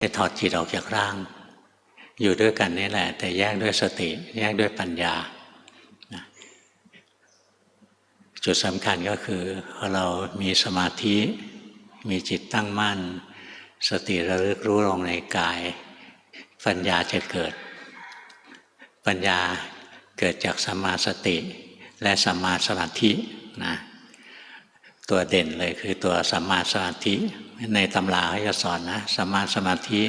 จะถอดจิตออกจากร่าง อยู่ด้วยกันนี่แหละ แต่แยกด้วยสติ แยกด้วยปัญญา จุดสำคัญก็คือพอเรามีสมาธิ มีจิตตั้งมั่น สติระลึกรู้ลงในกาย ปัญญาจะเกิด ปัญญาเกิดจากสมาสติและสมมาสมาธินะ ตัวเด่นเลยคือตัวสัมมาสมาธิ ในตำราเขาจะสอนนะสัมมาสมาธิ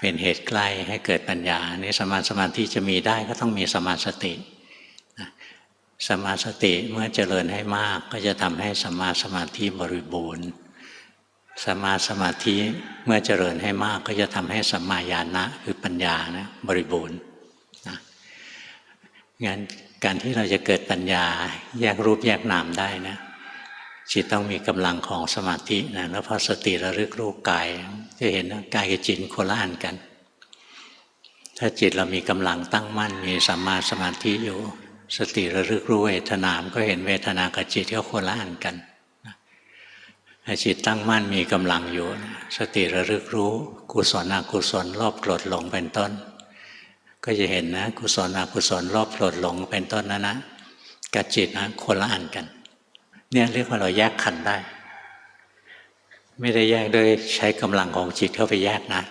เป็นเหตุใกล้ให้เกิดปัญญานี่สัมมาสมาธิจะมีได้ก็ต้องมีสัมมาสติสัมมาสติเมื่อเจริญให้มากก็จะทำให้สัมมาสมาธิบริบูรณ์สัมมาสมาธิเมื่อเจริญให้มากก็จะทำให้สัมมาญาณะคือปัญญานะบริบูรณ์นะงั้นการที่เราจะเกิดปัญญาแยกรูปแยกนามได้นะ จิตต้องมีกำลังของสมาธินะแล้วพอสติระลึกรู้กายจะเห็นว่ากายกับจิตโคละอันกัน ถ้าจิตเรามีกำลังตั้งมั่น มีสัมมาสมาธิอยู่ สติระลึกรู้เวทนามก็เห็นเวทนากับจิตก็โคละอันกันถ้าจิตตั้งมั่นมีกำลังอยู่ สติระลึกรู้กุศลอกุศลรอบโกรธหลงเป็นต้น ก็จะเห็นนะกุศลอกุศลรอบโกรธหลงเป็นต้นนะนะกับจิตนะคนละอันกัน เนี่ยเรียกว่าเราแยกขันได้ ไม่ได้แยกด้วยใช้กำลังของจิตเข้าไปแยกนะ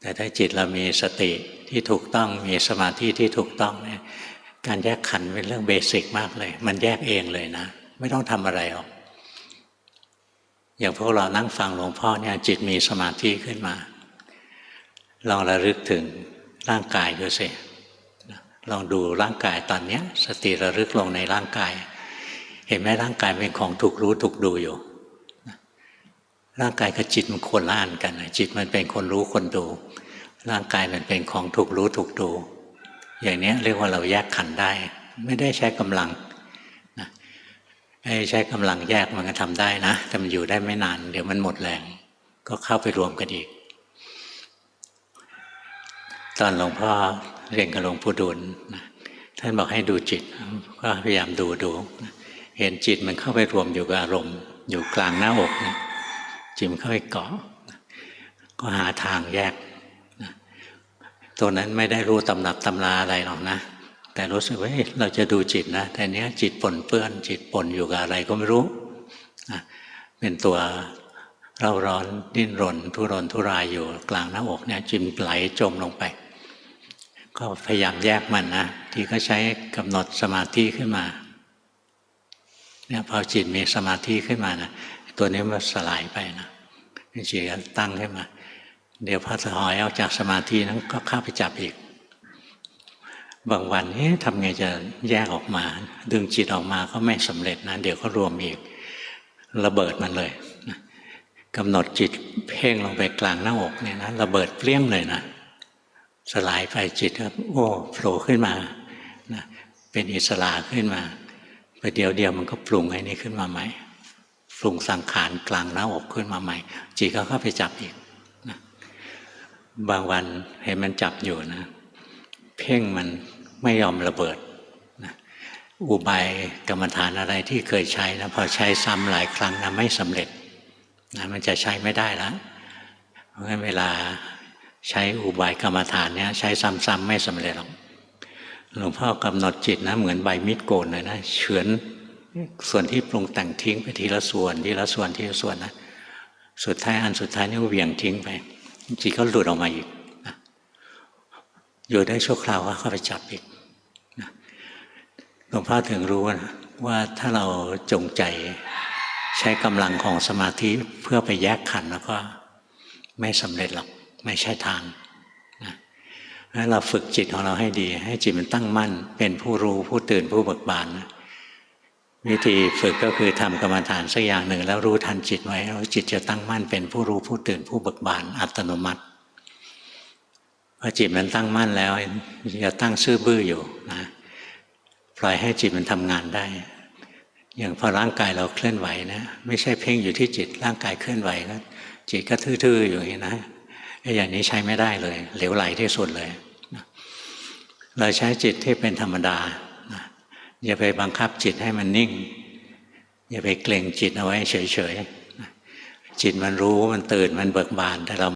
แต่ถ้าจิตเรามีสติที่ถูกต้องมีสมาธิที่ถูกต้องเนี่ยการแยกขันเป็นเรื่องเบสิกมากเลย มันแยกเองเลยนะ ไม่ต้องทำอะไรหรอกอย่างพวกเรานั่งฟังหลวงพ่อเนี่ยจิตมีสมาธิขึ้นมา ลองระลึกถึงร่างกายดูสิลองดูร่างกายตอนนี้สติระลึกลงในร่างกาย เห็นไหมร่างกายเป็นของถูกรู้ถูกดูอยู่ร่างกายกับจิตมันคนละอันกันจิตมันเป็นคนรู้คนดู ร่างกายมันเป็นของถูกรู้ถูกดู อย่างนี้เรียกว่าเราแยกขันได้ ไม่ได้ใช้กำลังนะใช้กำลังแยกมันก็ทำได้นะแต่มันอยู่ได้ไม่นาน เดี๋ยวมันหมดแรงก็เข้าไปรวมกันอีก ตอนหลวงพ่อเรียนกับหลวงปู่ดูลท่านบอกให้ดูจิต ก็พยายามดูดู เห็นจิตมันเข้าไปรวมอยู่กับอารมณ์ อยู่กลางหน้าอกจิตมันเข้าไปเกาะ ก็หาทางแยกตัวนั้นไม่ได้รู้ตำหนับตำราอะไรหรอกนะ แต่รู้สึกว่าเราจะดูจิตนะ แต่เนี้ยจิตปนเปื้อน จิตปนอยู่กับอะไรก็ไม่รู้เป็นตัวเราร้อนดิ้นรน ทุรนทุรายอยู่กลางหน้าอกเนี่ยจิมไหลจมลงไป ก็พยายามแยกมันนะ ที่ก็ใช้กำหนดสมาธิขึ้นมา เนี่ยพอจิตมีสมาธิขึ้นมานะตัวนี้มันสลายไปนะจิตก็ตั้งขึ้นมา เดี๋ยวพอถอยออกจากสมาธินั้นก็เข้าไปจับอีก บางวันเอ๊ะทำไงจะแยกออกมา ดึงจิตออกมาก็ไม่สำเร็จนะ เดี๋ยวก็รวมอีกระเบิดมันเลยกำหนดจิตเพ่งลงไปกลางหน้าอกเนี่ยนะระเบิดเปรี้ยงเลยนะสลายไปจิตก็โอ้โผล่ขึ้นมานะเป็นอิสระขึ้นมา ไปเดี๋ยวเดียวมันก็ปรุงไอ้นี้ขึ้นมาใหม่ปรุงสังขารกลางหน้าอกขึ้นมาใหม่จิตก็เข้าไปจับอีกนะบางวันเห็นมันจับอยู่นะ เพ่งมันไม่ยอมระเบิดนะอุบายกรรมฐานอะไรที่เคยใช้นะพอใช้ซ้ำหลายครั้งนะไม่สำเร็จนะมันจะใช้ไม่ได้แล้วเพราะงั้นเวลาใช้อุบายกรรมฐานเนี้ยใช้ซ้ำๆไม่สำเร็จหรอก หลวงพ่อกำหนดจิตนะ เหมือนใบมีดโกนเลยนะเฉือนส่วนที่ปรุงแต่งทิ้งไปทีละส่วนทีละส่วนทีละส่วนนะสุดท้ายอันสุดท้ายนี่เหวี่ยงทิ้งไปจิตก็หลุดออกมาอีกนะอยู่ได้ชั่วคราวก็เข้าไปจับอีกหลวงพ่อถึงรู้นะว่าถ้าเราจงใจใช้กำลังของสมาธิเพื่อไปแยกขันแล้วก็ไม่สำเร็จหรอกไม่ใช่ทาง แล้วเราฝึกจิตของเราให้ดี ให้จิตมันตั้งมั่น เป็นผู้รู้ผู้ตื่นผู้เบิกบานนะวิธีฝึกก็คือทำกรรมฐานสักอย่างหนึ่ง แล้วรู้ทันจิตไว้แล้วจิตจะตั้งมั่นเป็นผู้รู้ผู้ตื่นผู้เบิกบานอัตโนมัติพอจิตมันตั้งมั่นแล้วจะตั้งซื่อบื้ออยู่นะปล่อยให้จิตมันทำงานได้ อย่างพอร่างกายเราเคลื่อนไหวนะไม่ใช่เพ่งอยู่ที่จิตร่างกายเคลื่อนไหวแล้วจิตก็ทื่อๆอยู่อย่างนี้นะอย่างนี้ใช้ไม่ได้เลย เหลวไหลที่สุดเลย เราใช้จิตที่เป็นธรรมดาอย่าไปบังคับจิตให้มันนิ่ง อย่าไปเกรงจิตเอาไว้เฉยๆจิตมันรู้มันตื่นมันเบิกบานแต่เรา